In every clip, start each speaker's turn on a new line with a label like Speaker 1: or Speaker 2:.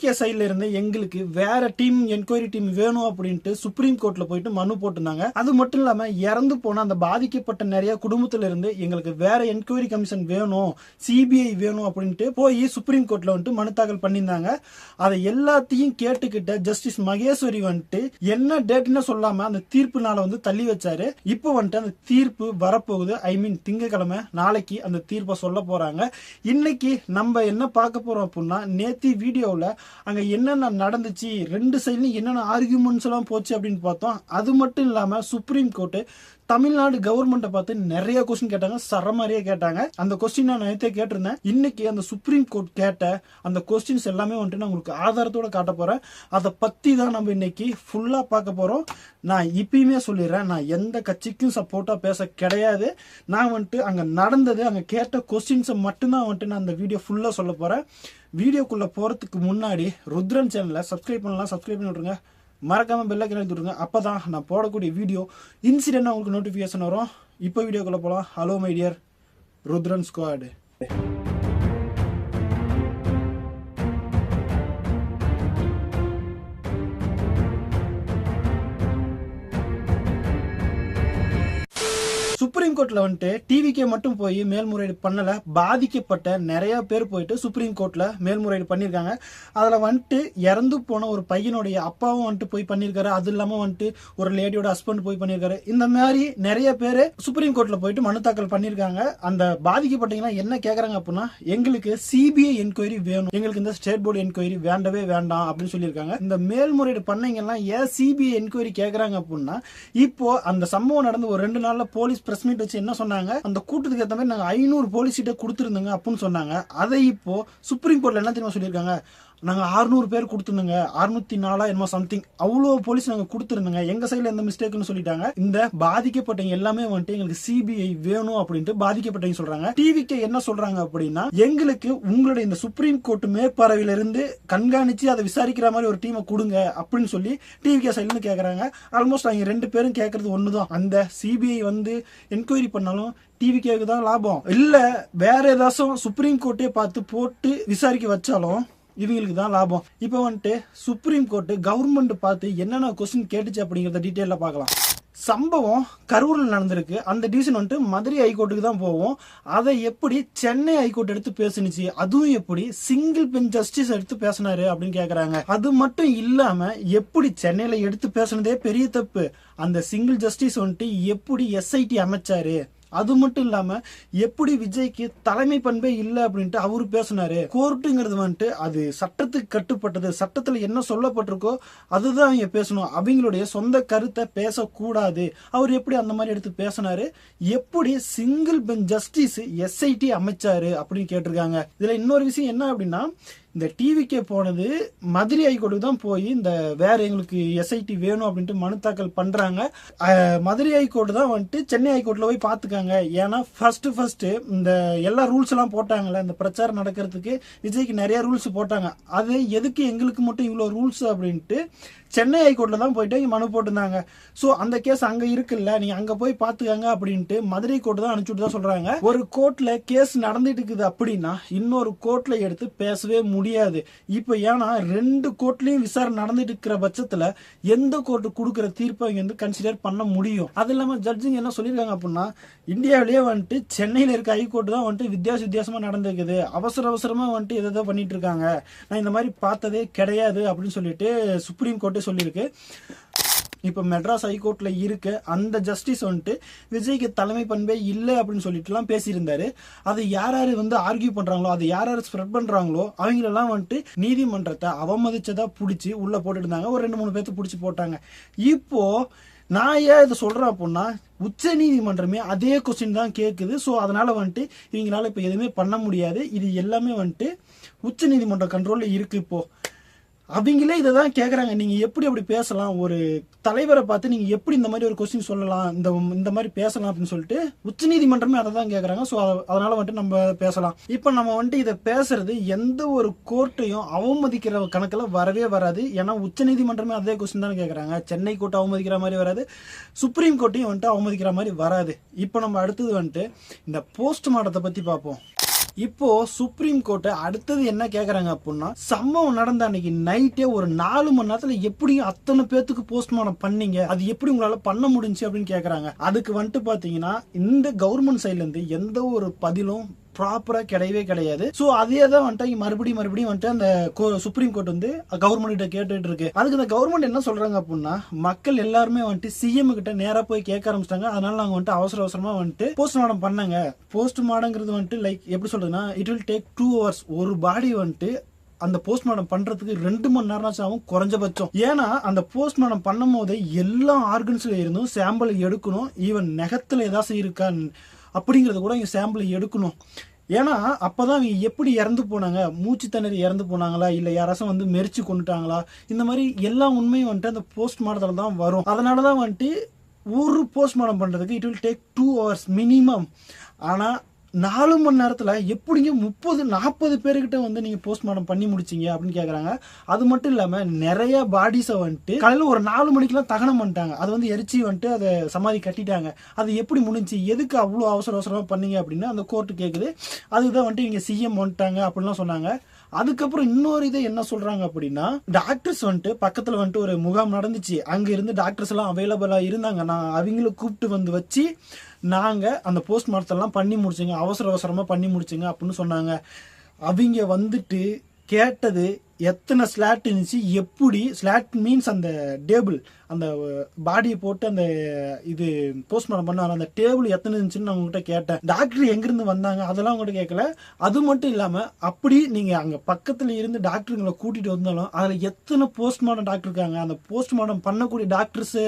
Speaker 1: TVK சைட்ல இருந்து எங்களுக்கு வேற டீம் என்கொயரி டீம் வேணும் அப்படின்ட்டு சுப்ரீம் கோர்ட்ல போயிட்டு மனு போட்டிருந்தாங்க. அது மட்டும் இல்லாம இறந்து போன அந்த பாதிக்கப்பட்ட நிறைய குடும்பத்துல இருந்து எங்களுக்கு வேற என்கொயரி கமிஷன் வேணும் சிபிஐ வேணும் அப்படின்ட்டு போய் சுப்ரீம் கோர்ட்ல வந்துட்டு மனு தாக்கல் பண்ணியிருந்தாங்க. அதை எல்லாத்தையும் கேட்டுக்கிட்ட ஜஸ்டிஸ் மகேஸ்வரி வந்துட்டு என்ன டேட்னு சொல்லாம அந்த தீர்ப்பு நாளை வந்து தள்ளி வச்சாரு. இப்போ வந்துட்டு அந்த தீர்ப்பு வரப்போகுது. ஐ மீன் திங்கக்கிழமை நாளைக்கு அந்த தீர்ப்பை சொல்ல போறாங்க. இன்னைக்கு நம்ம என்ன பார்க்க போறோம் அப்படின்னா நேத்தி வீடியோவில் அங்கே என்னென்ன நடந்துச்சு ரெண்டு சைட்லையும் என்னென்ன ஆர்கியூமெண்ட்ஸ் எல்லாம் போச்சு அப்படின்னு பார்த்தோம். அது மட்டும் இல்லாமல் சுப்ரீம் கோர்ட்டு தமிழ்நாடு கவர்மெண்ட்டை பார்த்து நிறைய கொஸ்டின் கேட்டாங்க சரமாரியே கேட்டாங்க. அந்த கொஸ்டின் நான் நேற்றே கேட்டிருந்தேன். இன்னைக்கு அந்த சுப்ரீம் கோர்ட் கேட்ட அந்த கொஸ்டின்ஸ் எல்லாமே வந்துட்டு நான் உங்களுக்கு ஆதாரத்தோட காட்ட போறேன். அதை பத்தி தான் நம்ம இன்னைக்கு ஃபுல்லாக பார்க்க போறோம். நான் இப்பயுமே சொல்லிடுறேன் நான் எந்த கட்சிக்கும் சப்போர்ட்டாக பேச கிடையாது. நான் வந்துட்டு அங்கே நடந்தது அங்கே கேட்ட கொஸ்டின்ஸை மட்டும்தான் வந்துட்டு நான் அந்த வீடியோ ஃபுல்லாக சொல்ல போறேன். வீடியோக்குள்ளே போகிறதுக்கு முன்னாடி ருத்ரன் சேனலை சப்ஸ்கிரைப் பண்ணலாம் சப்ஸ்கிரைப் பண்ணி விட்ருங்க மறக்காமல் பெல்ல கிளம்பி விட்ருங்க அப்பதான் நான் போடக்கூடிய வீடியோ இன்சிடென்ட் உங்களுக்கு நோட்டிஃபிகேஷன் வரும். இப்போ வீடியோக்குள்ளே போகலாம் hello my dear Rudran squad supreme கோர்ட்ல வந்துட்டு டிவிக்கே மட்டும் போய் மேல்முறையீடு பண்ணல. பாதிக்கப்பட்ட நிறைய பேர் போயிட்டு சுப்ரீம் கோர்ட்ல மேல்முறையீடு பண்ணியிருக்காங்க. அதில் வந்துட்டு இறந்து போன ஒரு பையனுடைய அப்பாவும் வந்துட்டு போய் பண்ணியிருக்காரு. அது இல்லாமல் வந்துட்டு ஒரு லேடியோட ஹஸ்பண்ட் போய் பண்ணியிருக்காரு. இந்த மாதிரி நிறைய பேர் சுப்ரீம் கோர்ட்ல போயிட்டு மனு தாக்கல் பண்ணியிருக்காங்க. அந்த பாதிக்கப்பட்டீங்கன்னா என்ன கேட்குறாங்க அப்படின்னா எங்களுக்கு சிபிஐ என்கொயரி வேணும். எங்களுக்கு இந்த ஸ்டேட் போர்டு என்கொயரி வேண்டவே வேண்டாம் அப்படின்னு சொல்லியிருக்காங்க. இந்த மேல்முறையீடு பண்ணீங்கன்னா ஏன் சிபிஐ என்கொயரி கேட்குறாங்க அப்படின்னா இப்போ அந்த சம்பவம் நடந்து ஒரு ரெண்டு நாளில் போலீஸ் பிரஸ் மீட் வச்சு என்ன சொன்னாங்க? அந்த கூட்டத்துக்கு ஏற்ற மாதிரி நாங்கள் ஐநூறு போலீஸ் சீட்டை கொடுத்துருந்தோங்க அப்படின்னு சொன்னாங்க. அதை இப்போ சுப்ரீம் கோர்ட்ல என்ன தெரியுமா சொல்லியிருக்காங்க? நாங்கள் அறுநூறு பேர் கொடுத்துருந்தோங்க. அறுநூத்தி நாலா என்னமோ சம்திங் அவ்வளோ போலீஸ் நாங்கள் கொடுத்துருந்தோங்க. எங்கள் சைடில் எந்த மிஸ்டேக்னு சொல்லிட்டாங்க. இந்த பாதிக்கப்பட்டவங்க எல்லாமே வந்துட்டு எங்களுக்கு சிபிஐ வேணும் அப்படின்ட்டு பாதிக்கப்பட்டவங்க சொல்றாங்க. டிவிக்கு என்ன சொல்றாங்க அப்படின்னா எங்களுக்கு உங்களுடைய இந்த சுப்ரீம் கோர்ட் மேற்பார்வையிலிருந்து கண்காணித்து கண்காணிச்சு அதை விசாரிக்கிற மாதிரி ஒரு டீமை கொடுங்க அப்படின்னு சொல்லி டிவிகே சைட்லேருந்து கேட்குறாங்க ஆல்மோஸ்ட் அவங்க ரெண்டு பேரும் கேட்கறது ஒன்று தான் அந்த சிபிஐ வந்து என்கொயரி பண்ணாலும் டிவிகேக்கு தான் லாபம். இல்ல வேற ஏதாச்சும் சுப்ரீம் கோர்ட்டே பார்த்து போட்டு விசாரிக்க வச்சாலும் இவங்களுக்கு தான் லாபம். இப்போ வந்துட்டு சுப்ரீம் கோர்ட் கவர்மெண்ட் பார்த்து என்னென்ன கொஸ்டின் கேட்டுச்சு அப்படிங்கறத டீட்டெயில பார்க்கலாம். சம்பவம் கரூரில் நடந்திருக்கு. அந்த டிசிஷன் வந்துட்டு மதுரை ஹைகோர்ட்டுக்கு தான் போவோம். அதை எப்படி சென்னை ஹைகோர்ட் எடுத்து பேசுனுச்சு? அதுவும் எப்படி சிங்கிள் பெஞ்ச் ஜஸ்டிஸ் எடுத்து பேசினாரு அப்படின்னு கேட்குறாங்க அது மட்டும் இல்லாமல் எப்படி சென்னையில் எடுத்து பேசுனதே பெரிய தப்பு. அந்த சிங்கிள் ஜஸ்டிஸ் வந்துட்டு எப்படி எஸ்ஐடி அமைச்சாரு? அது மட்டும் இல்லாம எப்படி விஜய்க்கு தலைமை பண்பே இல்லை அப்படின்ட்டு அவரு பேசினாரு. கோர்ட்டுங்கிறது வந்துட்டு அது சட்டத்துக்கு கட்டுப்பட்டது. சட்டத்துல என்ன சொல்லப்பட்டிருக்கோ அதுதான் அவங்க பேசணும். அவங்களுடைய சொந்த கருத்தை பேசக்கூடாது. அவர் எப்படி அந்த மாதிரி எடுத்து பேசினாரு? எப்படி சிங்கிள் பெஞ்ச் ஜஸ்டிஸ் எஸ்ஐடி அமைச்சாரு அப்படின்னு கேட்டிருக்காங்க. இதுல இன்னொரு விஷயம் என்ன அப்படின்னா இந்த டிவிக்கே போனது மதுரை ஹைகோர்ட்டுக்கு தான் போய் இந்த வேற எங்களுக்கு எஸ்ஐடி வேணும் அப்படின்ட்டு மனு தாக்கல் பண்றாங்க. மதுரை ஹைகோர்ட் தான் வந்துட்டு சென்னை ஹைகோர்ட்ல போய் பாத்துக்காங்க. ஏன்னா ஃபர்ஸ்ட் ஃபர்ஸ்ட் இந்த எல்லா ரூல்ஸ் எல்லாம் போட்டாங்கல்ல இந்த பிரச்சாரம் நடக்கிறதுக்கு விஜய்க்கு நிறைய ரூல்ஸ் போட்டாங்க. அது எதுக்கு எங்களுக்கு மட்டும் இவ்வளோ ரூல்ஸ் அப்படின்ட்டு சென்னை ஹைகோர்ட்ல தான் போயிட்டு மனு போட்டிருந்தாங்க. ஸோ அந்த கேஸ் அங்க இருக்குல்ல நீங்க அங்க போய் பாத்துக்காங்க அப்படின்ட்டு மதுரை கோர்ட் தான் அனுப்பிச்சுட்டு தான் சொல்றாங்க. ஒரு கோர்ட்ல கேஸ் நடந்துட்டு இருக்குது அப்படின்னா இன்னொரு கோர்ட்ல எடுத்து பேசவே முடியாது. இப்போ ஏன்னா ரெண்டு கோர்ட்லயும் விசாரணை நடந்துட்டு இருக்கிற பட்சத்துல எந்த கோர்ட்டு கொடுக்குற தீர்ப்பை இங்கே வந்து கன்சிடர் பண்ண முடியும்? அது இல்லாம ஜட்ஜிங்க என்ன சொல்லியிருக்காங்க அப்படின்னா இந்தியாவிலேயே வந்துட்டு சென்னையில இருக்க ஹைகோர்ட் தான் வந்துட்டு வித்தியாச வித்தியாசமா நடந்திருக்குது. அவசர அவசரமா வந்துட்டு எதை பண்ணிட்டு இருக்காங்க நான் இந்த மாதிரி பார்த்ததே கிடையாது அப்படின்னு சொல்லிட்டு சுப்ரீம் கோர்ட்டே சொல்லியிருக்கு. இப்போ மெட்ராஸ் ஹைகோர்ட்டில் இருக்க அந்த ஜஸ்டிஸ் வந்துட்டு விஜய்க்கு தலைமை பண்பே இல்லை அப்படின்னு சொல்லிட்டுலாம் பேசியிருந்தாரு. அதை யார் யார் வந்து ஆர்கியூ பண்ணுறாங்களோ அதை யார் யார் ஸ்ப்ரெட் பண்ணுறாங்களோ அவங்களெல்லாம் வந்துட்டு நீதிமன்றத்தை அவமதிச்சதா பிடிச்சி உள்ளே போட்டுருந்தாங்க. ஒரு ரெண்டு மூணு பேர்த்து பிடிச்சி போட்டாங்க. இப்போ நான் ஏன் இதை சொல்கிறேன் அப்படின்னா உச்ச நீதிமன்றமே அதே கொஸ்டின் தான் கேட்குது ஸோ அதனால் வந்துட்டு இவங்களால இப்போ எதுவுமே பண்ண முடியாது. இது எல்லாமே வந்துட்டு உச்ச நீதிமன்ற கண்ட்ரோலில் இருக்குது இப்போது அவங்களே இதை தான் கேட்குறாங்க நீங்கள் எப்படி அப்படி பேசலாம்? ஒரு தலைவரை பார்த்து நீங்கள் எப்படி இந்த மாதிரி ஒரு கொஸ்டின் சொல்லலாம்? இந்த இந்த மாதிரி பேசலாம் அப்படின்னு சொல்லிட்டு உச்சநீதிமன்றமே அதை தான் கேட்குறாங்க ஸோ அதனால் வந்துட்டு நம்ம பேசலாம். இப்போ நம்ம வந்துட்டு இதை பேசுறது எந்த ஒரு கோர்ட்டையும் அவமதிக்கிற கணக்கில் வரவே வராது. ஏன்னா உச்சநீதிமன்றமே அதே கொஸ்டின் தான் கேட்குறாங்க சென்னை கோர்ட் அவமதிக்கிற மாதிரி வராது. சுப்ரீம் கோர்ட்டையும் வந்துட்டு அவமதிக்கிற மாதிரி வராது. இப்போ நம்ம அடுத்தது வந்துட்டு இந்த போஸ்ட் மார்ட்டத்தை பற்றி பார்ப்போம். இப்போ சுப்ரீம் கோர்ட்டு அடுத்தது என்ன கேக்குறாங்க அப்படின்னா சம்பவம் நடந்த அன்னைக்கு நைட்டே ஒரு நாலு மணி நேரத்துல எப்படி அத்தனை பேத்துக்கு போஸ்ட்மார்டம் பண்ணீங்க அது எப்படி உங்களால பண்ண முடிஞ்சு அப்படின்னு கேக்குறாங்க. அதுக்கு வந்துட்டு பாத்தீங்கன்னா இந்த கவர்மெண்ட் சைட்ல இருந்து எந்த ஒரு பதிலும் ப்ராப்பரா கிடையவே கிடையாது. சோ அதே தான் வந்துட்டு மறுபடியும் மறுபடியும் வந்துட்டு அந்த கோ- சுப்ரீம் கோர்ட் வந்து கவர்மெண்ட் கிட்ட கேட்டுட்டு இருக்கு. அதுக்கு இந்த கவர்மெண்ட் என்ன சொல்றாங்க அப்படின்னா மக்கள் எல்லாருமே வந்துட்டு சிஎம் கிட்ட நேரா போய் கேட்க ஆரம்பிச்சிட்டாங்க. அதனால நாங்க வந்துட்டு அவசர அவசரமா வந்துட்டு போஸ்ட்மார்டம் பண்ணாங்க. போஸ்ட்மார்டம்ங்கிறது வந்துட்டு லைக் எப்படி சொல்றதுன்னா it will take two hours ஒரு பாடி வந்துட்டு அந்த போஸ்ட்மார்டம் பண்றதுக்கு ரெண்டு மணி நேரம் ஆகும் குறைஞ்சபட்சம். ஏன்னா அந்த போஸ்ட்மார்டம் பண்ணும் போதே எல்லா ஆர்கன்ஸ்ல இருந்தும் சாம்பிள் எடுக்கணும். ஈவன் நெகத்துல ஏதாச்சும் இருக்கா அப்படிங்கறத கூட இங்க சாம்பிள் எடுக்கணும். ஏன்னா அப்போதான் அவங்க எப்படி இறந்து போனாங்க? மூச்சு திணறி இறந்து போனாங்களா? இல்லை யாராச்சும் வந்து மெரிச்சு கொண்டுட்டாங்களா? இந்த மாதிரி எல்லா உண்மையும் வந்துட்டு அந்த போஸ்ட்மார்டத்துல தான் வரும். அதனாலதான் வந்துட்டு ஒரு போஸ்ட்மார்ட்டம் பண்ணுறதுக்கு it will take two hours minimum ஆனால் நாலு மணி நேரத்தில் எப்படிங்க முப்பது நாற்பது பேர்கிட்ட வந்து நீங்கள் போஸ்ட்மார்ட்டம் பண்ணி முடிச்சிங்க அப்படின்னு கேட்குறாங்க அது மட்டும் இல்லாமல் நிறைய பாடிஸை வந்துட்டு காலையில் ஒரு நாலு மணிக்கெல்லாம் தகனம் பண்ணிட்டாங்க. அது வந்து எரிச்சி வந்துட்டு அதை சமாதி கட்டிட்டாங்க. அது எப்படி முடிஞ்சு எதுக்கு அவ்வளோ அவசர அவசரமாக பண்ணீங்க அப்படின்னு அந்த கோர்ட்டு கேட்குது அதுதான் வந்துட்டு இங்கே சிஎம் வந்துட்டாங்க அப்படின்லாம் சொன்னாங்க. அதுக்கப்புறம் இன்னொரு இதை என்ன சொல்றாங்க அப்படின்னா டாக்டர்ஸ் வந்துட்டு பக்கத்துல வந்துட்டு ஒரு முகாம் நடந்துச்சு. அங்க இருந்து டாக்டர்ஸ் எல்லாம் அவைலபிளா இருந்தாங்க. நான் அவங்கள கூப்பிட்டு வந்து வச்சு நாங்கள் அந்த போஸ்ட் எல்லாம் பண்ணி முடிச்சுங்க அவசர அவசரமாக பண்ணி முடிச்சுங்க அப்படின்னு சொன்னாங்க. அவங்க வந்துட்டு கேட்டது எத்தனை ஸ்லாட் இருந்துச்சு எப்படி ஸ்லாட் மீன்ஸ் அந்த டேபிள் அந்த பாடியை போட்டு அந்த இது போஸ்ட்மார்டம் பண்ணாங்க அந்த டேபிள் எத்தனை இருந்துச்சுன்னு நான் உங்ககிட்ட கேட்டேன். டாக்டர் எங்கிருந்து வந்தாங்க அதெல்லாம் உங்கள்கிட்ட கேட்கல. அது மட்டும் இல்லாமல் அப்படி நீங்கள் அங்கே பக்கத்தில் இருந்து டாக்டருங்களை கூட்டிகிட்டு வந்தாலும் அதில் எத்தனை போஸ்ட்மார்டம் டாக்டர் இருக்காங்க? அந்த போஸ்ட்மார்டம் பண்ணக்கூடிய டாக்டர்ஸு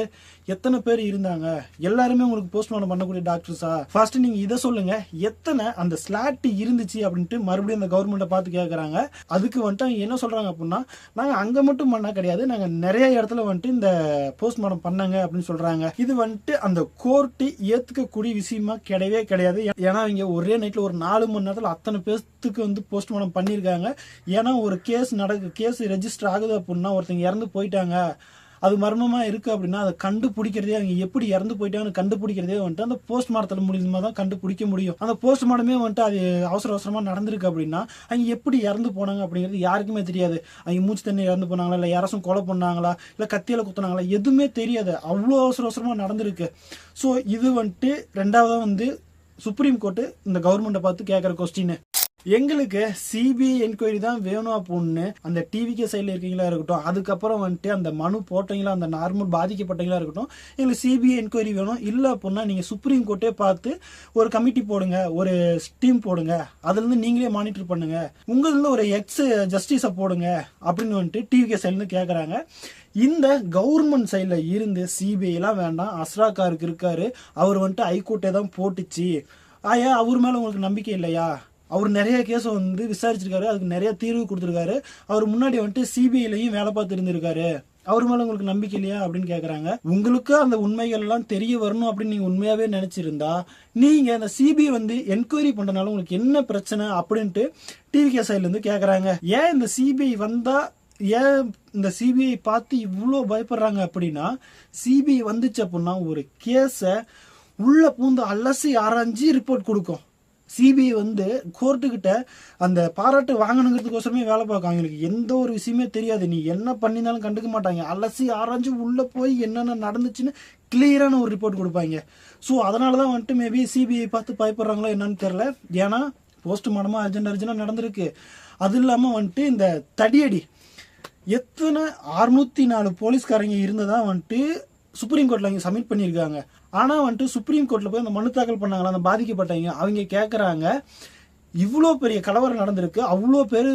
Speaker 1: எத்தனை பேர் இருந்தாங்க? எல்லாருமே உங்களுக்கு போஸ்ட்மார்டம் பண்ணக்கூடிய டாக்டர்ஸா ஃபர்ஸ்ட் நீங்கள் இதை சொல்லுங்கள் எத்தனை அந்த ஸ்லாட் இருந்துச்சு அப்படின்ட்டு மறுபடியும் அந்த கவர்மெண்ட்டை பார்த்து கேட்குறாங்க அதுக்கு வந்துட்டு அவங்க என்ன சொல்றாங்க அப்படின்னா நாங்கள் அங்க மட்டும் பண்ணால் கிடையாது. நாங்கள் நிறைய இடத்துல வந்துட்டு இந்த போஸ்ட்மார்டம் பண்ணாங்க அப்படின்னு சொல்றாங்க. இது வந்துட்டு அந்த கோர்ட்டு ஏற்றுக்கக்கூடிய விஷயமா கிடையவே கிடையாது. ஏன்னா இங்கே ஒரே நைட்டில் ஒரு நாலு மணி நேரத்தில் அத்தனை பேர்த்துக்கு வந்து போஸ்ட்மார்டம் பண்ணியிருக்காங்க ஏன்னா ஒரு கேஸ் நடக்கு கேஸ் ரெஜிஸ்டர் ஆகுது அப்படின்னா ஒருத்தங்க இறந்து போயிட்டாங்க. அது மர்மமா இருக்கு அப்படின்னா அதை கண்டுபிடிக்கிறதே அவங்க எப்படி இறந்து போயிட்டாங்கன்னு கண்டுபிடிக்கிறதே வந்துட்டு அந்த போஸ்ட் போஸ்ட்மார்ட்டத்தில் மூலியமா தான் கண்டுபிடிக்க முடியும். அந்த போஸ்ட் போஸ்ட்மார்ட்டமே வந்துட்டு அது அவசர அவசரமா நடந்திருக்கு அப்படின்னா அவங்க எப்படி இறந்து போனாங்க அப்படிங்கிறது யாருக்குமே தெரியாது. அவங்க மூச்சு தண்ணி இறந்து போனாங்களா இல்ல யாராச்சும் கொலை பண்ணாங்களா இல்ல கத்தியில குத்துனாங்களா எதுவுமே தெரியாது. அவ்வளோ அவசர அவசரமா நடந்திருக்கு. ஸோ இது வந்துட்டு ரெண்டாவது வந்து சுப்ரீம் கோர்ட்டு இந்த கவர்மெண்ட்டை பார்த்து கேட்குற கொஸ்டின் எங்களுக்கு சிபிஐ என்கொயரி தான் வேணும் அப்படின்னு அந்த டிவிகே சைடில் இருக்கீங்களா இருக்கட்டும் அதுக்கப்புறம் வந்துட்டு அந்த மனு போட்டீங்களா அந்த நார்மல் பாதிக்கப்பட்டீங்களா இருக்கட்டும் எங்களுக்கு சிபிஐ என்கொயரி வேணும். இல்லை அப்படின்னா நீங்கள் சுப்ரீம் கோர்ட்டே பார்த்து ஒரு கமிட்டி போடுங்க ஒரு டீம் போடுங்க அதுலேருந்து நீங்களே மானிட்டர் பண்ணுங்க உங்களிருந்து ஒரு எக்ஸ் ஜஸ்டிஸை போடுங்க அப்படின்னு வந்துட்டு டிவிகே சைட்லேருந்து கேட்குறாங்க இந்த கவர்மெண்ட் சைடில் இருந்து சிபிஐலாம் வேண்டாம் அஸ்ராக்காருக்கு இருக்காரு அவர் வந்துட்டு ஹைகோர்ட்டே தான் போட்டுச்சு. ஆயா அவர் மேலே உங்களுக்கு நம்பிக்கை இல்லையா? அவர் நிறைய கேஸை வந்து விசாரிச்சிருக்காரு. அதுக்கு நிறைய தீர்வு கொடுத்துருக்காரு. அவர் முன்னாடி வந்துட்டு சிபிஐலையும் வேலை பார்த்து இருந்திருக்காரு அவர் மேல உங்களுக்கு நம்பிக்கை இல்லையா அப்படின்னு கேக்குறாங்க. உங்களுக்கு அந்த உண்மைகள் எல்லாம் தெரிய வரணும் அப்படின்னு நீங்க உண்மையாவே நினைச்சிருந்தா நீங்க அந்த சிபிஐ வந்து என்கொயரி பண்றதுனால உங்களுக்கு என்ன பிரச்சனை அப்படின்ட்டு டிவிகே சைட்ல இருந்து கேக்குறாங்க. ஏன் இந்த சிபிஐ வந்தா ஏன் இந்த சிபிஐ பார்த்து இவ்வளோ பயப்படுறாங்க அப்படின்னா சிபிஐ வந்துச்சு அப்படின்னா ஒரு கேஸை உள்ள பூந்து அலசி ஆராய்ஞ்சு ரிப்போர்ட் கொடுக்கும். சிபிஐ வந்து கோர்ட்டுக்கிட்ட அந்த பாராட்டு வாங்கணுங்கிறதுக்கோசரமே வேலை பார்க்கும். அவங்களுக்கு எந்த ஒரு விஷயமே தெரியாது. நீ என்ன பண்ணியிருந்தாலும் கண்டுக்க மாட்டாங்க. அலசி ஆராய்ஞ்சு உள்ளே போய் என்னென்ன நடந்துச்சுன்னு கிளியரான ஒரு ரிப்போர்ட் கொடுப்பாங்க. ஸோ அதனால தான் வந்துட்டு மேபி சிபிஐ பார்த்து பயப்படுறாங்களோ என்னன்னு தெரில ஏன்னா போஸ்ட்மார்ட்டமாக அர்ஜென்ட் அர்ஜென்ட்டாக நடந்திருக்கு. அது இல்லாமல் வந்துட்டு இந்த தடியடி. எத்தனை அறுநூத்தி நாலு போலீஸ்காரங்க இருந்ததா வந்துட்டு சுப்ரீம் கோர்ட்டில் இங்கே சப்மிட் பண்ணியிருக்காங்க. ஆனா வந்துட்டு சுப்ரீம் கோர்ட்ல போய் அந்த மனு தாக்கல் பண்ணாங்களா அந்த பாதிக்கப்பட்டவங்க அவங்க கேக்குறாங்க. இவ்வளோ பெரிய கலவரம் நடந்திருக்கு. அவ்வளோ பேர்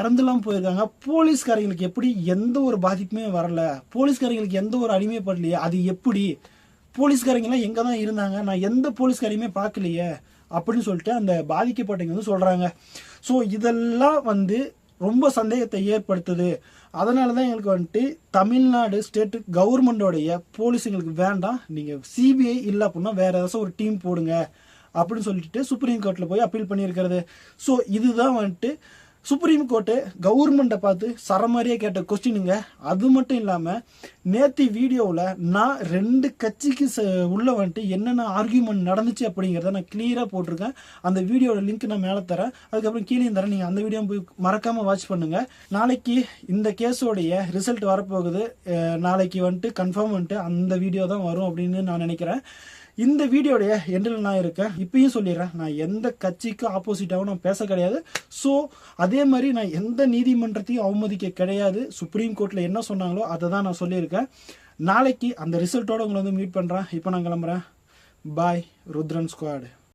Speaker 1: இறந்துலாம் போயிருக்காங்க. போலீஸ்காரங்களுக்கு எப்படி எந்த ஒரு பாதிப்புமே வரல. போலீஸ்காரங்களுக்கு எந்த ஒரு அடிமைப்படலையே அது எப்படி? போலீஸ்காரங்கெல்லாம் எங்கே தான் இருந்தாங்க? நான் எந்த போலீஸ்காரையுமே பார்க்கலையே. அப்படின்னு சொல்லிட்டு அந்த பாதிக்கப்பட்டவங்க வந்து சொல்கிறாங்க ஸோ இதெல்லாம் வந்து ரொம்ப சந்தேகத்தை ஏற்படுத்துது. அதனால தான் எங்களுக்கு வந்துட்டு தமிழ்நாடு ஸ்டேட் கவர்மெண்டோடைய போலீஸ் எங்களுக்கு வேண்டாம். நீங்கள் சிபிஐ இல்லை அப்படின்னா வேற ஏதாச்சும் ஒரு டீம் போடுங்க. அப்படின்னு சொல்லிட்டு சுப்ரீம் கோர்ட்டில் போய் அப்பீல் பண்ணியிருக்கிறது. ஸோ இதுதான் வந்துட்டு சுப்ரீம் கோர்ட்டு கவர்மெண்ட்டை பார்த்து சரமாரியாக கேட்ட கொஸ்டினுங்க அது மட்டும் இல்லாமல் நேத்தி வீடியோவில் நான் ரெண்டு கட்சிக்கு ச- உள்ள வந்துட்டு என்னென்ன ஆர்கியூமெண்ட் நடந்துச்சு அப்படிங்கிறத நான் கிளியராக போட்டிருக்கேன். அந்த வீடியோட லிங்க் நான் மேலே தரேன். அதுக்கப்புறம் கீழே தரேன் நீங்கள் அந்த வீடியோ போய் மறக்காமல் வாட்ச் பண்ணுங்கள் நாளைக்கு இந்த கேஸோடைய ரிசல்ட் வரப்போகுது. நாளைக்கு வந்துட்டு கன்ஃபார்ம் வந்துட்டு அந்த வீடியோ தான் வரும் அப்படின்னு நான் நினைக்கிறேன். இந்த வீடியோடைய எண்டில் நான் இருக்கேன். இப்பயும் சொல்லிடுறேன். நான் எந்த கட்சிக்கும் ஆப்போசிட்டாகவும் நான் பேச கிடையாது. ஸோ அதே மாதிரி நான் எந்த நீதிமன்றத்தையும் அவமதிக்க கிடையாது. சுப்ரீம் கோர்ட்டில் என்ன சொன்னாங்களோ அதை தான் நான் சொல்லியிருக்கேன். நாளைக்கு அந்த ரிசல்ட்டோட உங்களை வந்து மீட் பண்ணுறேன் இப்போ நான் கிளம்புறேன். பாய் ருத்ரன் ஸ்குவாடு